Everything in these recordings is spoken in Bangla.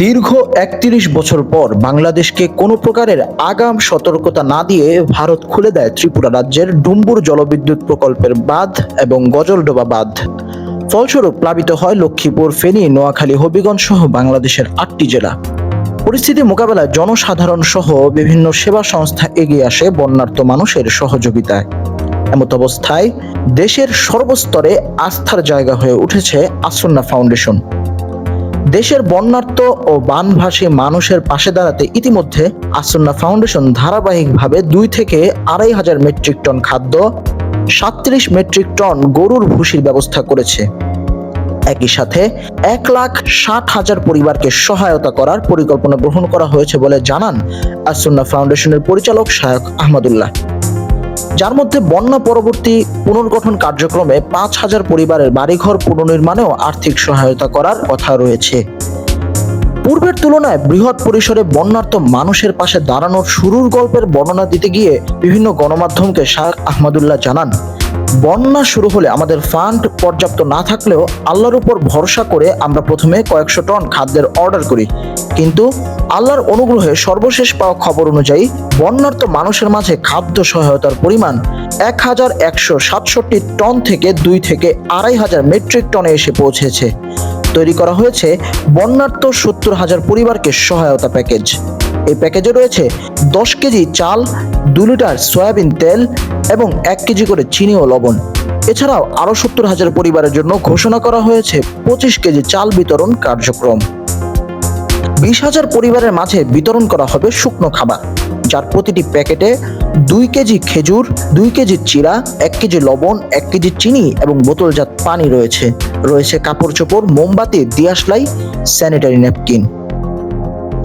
দীর্ঘ একত্রিশ বছর পর বাংলাদেশকে কোনো প্রকারের আগাম সতর্কতা না দিয়ে ভারত খুলে দেয় ত্রিপুরা রাজ্যের ডুম্বুর জলবিদ্যুৎ প্রকল্পের বাঁধ এবং গজলডোবা বাঁধ। ফলস্বরূপ প্লাবিত হয় লক্ষ্মীপুর, ফেনী, নোয়াখালী, হবিগঞ্জ সহ বাংলাদেশের আটটি জেলা। পরিস্থিতি মোকাবেলায় জনসাধারণ সহ বিভিন্ন সেবা সংস্থা এগিয়ে আসে বন্যার্ত মানুষের সহযোগিতায়। এমত অবস্থায় দেশের সর্বস্তরে আস্থার জায়গা হয়ে উঠেছে আসন্না ফাউন্ডেশন। দেশের বন্যার্থ ও বানভাসী মানুষের পাশে দাঁড়াতে ইতিমধ্যে আসন্না ফাউন্ডেশন ধারাবাহিকভাবে দুই থেকে আড়াই হাজার মেট্রিক টন খাদ্য, সাতত্রিশ মেট্রিক টন গরুর ভুসির ব্যবস্থা করেছে। একই সাথে এক লাখ ষাট হাজার পরিবারকে সহায়তা করার পরিকল্পনা গ্রহণ করা হয়েছে বলে জানান আসন্না ফাউন্ডেশনের পরিচালক শায়ক আহমদুল্লাহ। যার মধ্যে বন্যা পরবর্তী পুনর্গঠন কার্যক্রমে পাঁচ হাজার পরিবারের বাড়িঘর পুনর্নির্মাণেও আর্থিক সহায়তা করার কথা রয়েছে। পূর্বের তুলনায় বৃহৎ পরিসরে বন্যার্ত মানুষের পাশে দাঁড়ানোর শুরুর গল্পের বর্ণনা দিতে গিয়ে বিভিন্ন গণমাধ্যমকে শাহ আহমদুল্লাহ জানান বন্যা শুরু হলে আমাদের ফান্ড পর্যাপ্ত না থাকলেও আল্লাহর উপর ভরসা করে আমরা প্রথমে কয়েকশো টন খাদ্যের অর্ডার করি। কিন্তু আল্লাহর অনুগ্রহে সর্বশেষ পাওয়া খবর অনুযায়ী বন্যার্ত মানুষের মাঝে খাদ্য সহায়তার পরিমাণ এক হাজার একশো সাতষট্টি টন থেকে দুই থেকে আড়াই হাজার মেট্রিক টনে এসে পৌঁছেছে। তৈরি করা হয়েছে বন্যার্ত সত্তর হাজার পরিবারকে সহায়তা প্যাকেজ। এই প্যাকেজে রয়েছে দশ কেজি চাল দু লিটার সয়াবিন তেল এবং এক কেজি করে চিনি ও লবণ। এছাড়াও আরও সত্তর হাজার পরিবারের জন্য ঘোষণা করা হয়েছে পঁচিশ কেজি চাল বিতরণ কার্যক্রম। বিশ হাজার পরিবারের মাঝে বিতরণ করা হবে শুকনো খাবার, যার প্রতিটি প্যাকেটে দুই কেজি খেজুর, দুই কেজি চিরা, এক কেজি লবণ, এক কেজি চিনি এবং বোতলজাত পানি রয়েছে। রয়েছে কাপড় চোপড় মোমবাতি দিয়াশলাই স্যানিটারি ন্যাপকিন।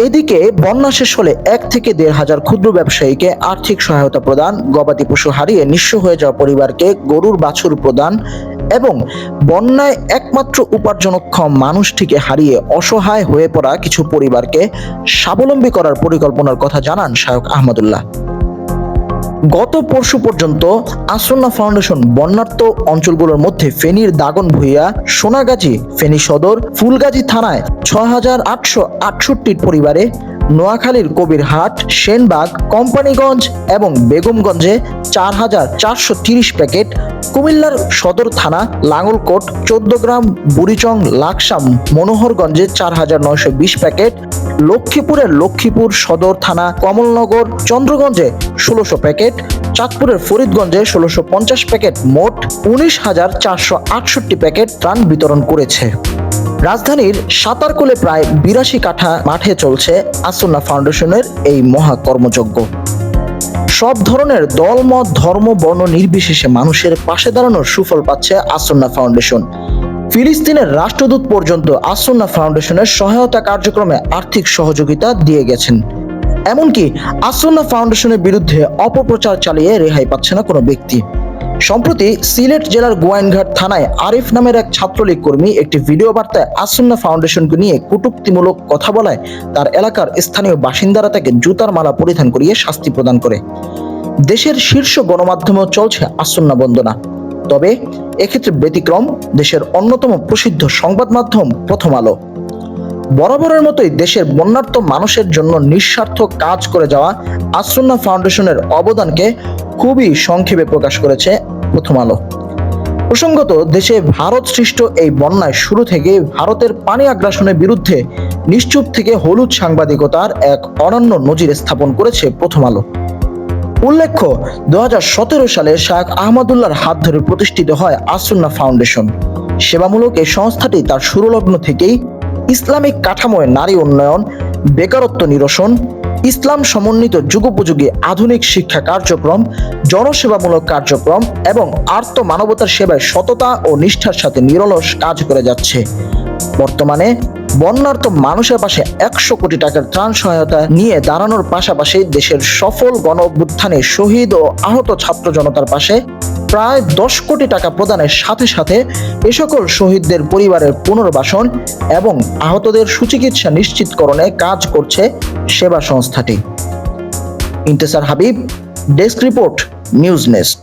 এদিকে বন্যা শেষ হলে এক থেকে দেড় হাজার ক্ষুদ্র ব্যবসায়ীকে আর্থিক সহায়তা প্রদান, গবাদি পশু হারিয়ে নিঃস্ব হয়ে যাওয়া পরিবারকে গরুর বাছুর প্রদান এবং বন্যায় একমাত্র উপার্জনক্ষম মানুষটিকে হারিয়ে অসহায় হয়ে পড়া কিছু পরিবারকে স্বাবলম্বী করার পরিকল্পনার কথা জানান শায়ক আহমদুল্লাহ। গত পরশু পর্যন্ত আসন্না ফাউন্ডেশন বন্যার্ত অঞ্চলগুলোর মধ্যে ফেনীর দাগন ভুইয়া, সোনাগাজী, ফেনী সদর, ফুলগাজী থানায় ছয় হাজার আটশো আটষট্টির পরিবারে নোয়াখালীর কবিরহাট, সেনবাগ, কোম্পানিগঞ্জ এবং বেগমগঞ্জে চার হাজার চারশো তিরিশ প্যাকেট কুমিল্লার সদর থানা লাঙ্গলকোট চোদ্দগ্রাম, বুড়িচং, লাকসাম, মনোহরগঞ্জে চার হাজার নয়শো বিশ প্যাকেট, লক্ষ্মীপুরের লক্ষ্মীপুর সদর থানা, কমলনগর, চন্দ্রগঞ্জে ষোলোশো প্যাকেট, চাঁদপুরের ফরিদগঞ্জে ষোলোশো পঞ্চাশ প্যাকেট মোট উনিশ হাজার চারশো আটষট্টি প্যাকেট ত্রাণ বিতরণ করেছে। রাজধানীর সাতারকুলে প্রায় বিরাশি কাঠা মাঠে চলছে আসন্না ফাউন্ডেশনের এই মহা কর্মযজ্ঞ সব ধরনের দল, মত, ধর্ম, বর্ণ নির্বিশেষে মানুষের পাশে দাঁড়ানোর সুফল পাচ্ছে আসন্না ফাউন্ডেশন। ফিলিস্তিনের রাষ্ট্রদূত পর্যন্ত আসন্না ফাউন্ডেশনের সহায়তা কার্যক্রমে আর্থিক সহযোগিতা দিয়ে গেছেন। এমনকি আসন্না ফাউন্ডেশনের বিরুদ্ধে অপপ্রচার চালিয়ে রেহাই পাচ্ছে না কোনো ব্যক্তি। সম্প্রতি সিলেট জেলার গোয়াইনঘাট থানায় আরিফ নামের এক ছাত্রলীগ কর্মী একটি ভিডিও বার্তায় আসন্না ফাউন্ডেশনকে নিয়ে কটূক্তিমূলক কথা বলায় তার এলাকার স্থানীয় বাসিন্দারা তাকে জুতার মালা পরিধান করিয়ে শাস্তি প্রদান করে। দেশের শীর্ষ গণমাধ্যমেও চলছে আসন্না বন্দনা। তবে এক্ষেত্রে ব্যতিক্রম, দেশের অন্যতম প্রসিদ্ধ সংবাদ মাধ্যম প্রথম আলো। বরাবরের মতোই দেশের বন্যার্থ মানুষের জন্য নিঃস্বার্থ কাজ করে যাওয়া আসন্না ফাউন্ডেশনের অবদানকে খুবই সংক্ষেপে প্রকাশ করেছে প্রথম আলো। প্রসঙ্গত, দেশে ভারত সৃষ্ট এই বন্যায় শুরু থেকে ভারতের পানি আগ্রাসনের বিরুদ্ধে নিশ্চুপ থেকে হলুদ সাংবাদিকতার এক অনন্য নজির স্থাপন করেছে প্রথম আলো। উল্লেখ্য দু হাজার সতেরো সালে শায়েখ আহমদুল্লাহর হাত ধরে প্রতিষ্ঠিত হয় আসুন্না ফাউন্ডেশন। সেবামূলক এই সংস্থাটি তার শুরুলগ্ন থেকেই ইসলামিক কাঠামোয় নারী উন্নয়ন, বেকারত্ব নিরসন ইসলাম সমন্বিত যুগোপযোগী আধুনিক শিক্ষা কার্যক্রম, জনসেবামূলক কার্যক্রম এবং আর্ত মানবতার সেবায় সততা ও নিষ্ঠার সাথে নিরলস কাজ করে যাচ্ছে। বর্তমানে বন্যার্ত মানুষের পাশে একশো কোটি টাকার ত্রাণ সহায়তা নিয়ে দাঁড়ানোর পাশাপাশি দেশের সফল গণ অভ্যুত্থানে শহীদ ও আহত ছাত্র জনতার পাশে প্রায় দশ কোটি টাকা প্রদানের সাথে সাথে এ সকল শহীদদের পরিবারের পুনর্বাসন এবং আহতদের সুচিকিৎসা নিশ্চিতকরণে কাজ করছে সেবা সংস্থাটি। Intesar Habib, desk report, News Nest.